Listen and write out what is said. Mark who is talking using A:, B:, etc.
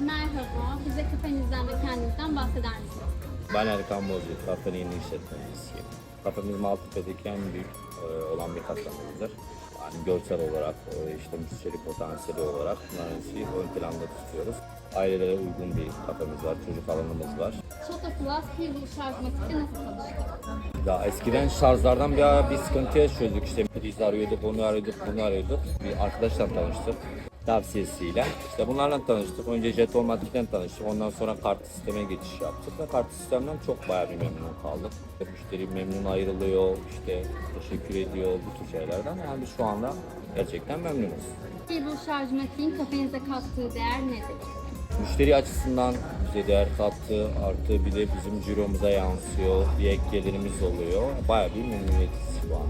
A: Merhaba, bize kafenizden ve kendinizden bahseder misiniz?
B: Ben Erkan Bozu, kafenin yeni işletmecisiyim. Kafemiz Maltepe'deki en büyük e, olan bir kafemizdir. Yani görsel olarak, e, işte müşteri potansiyeli olarak hepsini ön planda tutuyoruz. Ailelere uygun bir kafemiz var, çocuk alanımız var.
A: Shota Plus Hero şarj makineyle nasıl çalıştı?
B: Ya eskiden şarjlardan bir, bir sıkıntı yaşıyorduk işte priz arıyorduk, onu arıyorduk, bunu arıyorduk. Bir arkadaşla tanıştık tavsiyesiyle. İşte bunlarla tanıştık. Önce Jetonmatik'ten tanıştık. Ondan sonra kart sisteme geçiş yaptık ve kart sistemden çok bayağı bir memnun kaldık. Müşteri memnun ayrılıyor, işte teşekkür ediyor bu tür şeylerden. Yani şu anda gerçekten memnunuz.
A: Hero şarj makinenin kafenize kattığı değer nedir?
B: Müşteri açısından bize değer kattı, artı bir de bizim ciromuza yansıyor, bir ek gelirimiz oluyor. Bayağı bir memnuniyetiz şu an.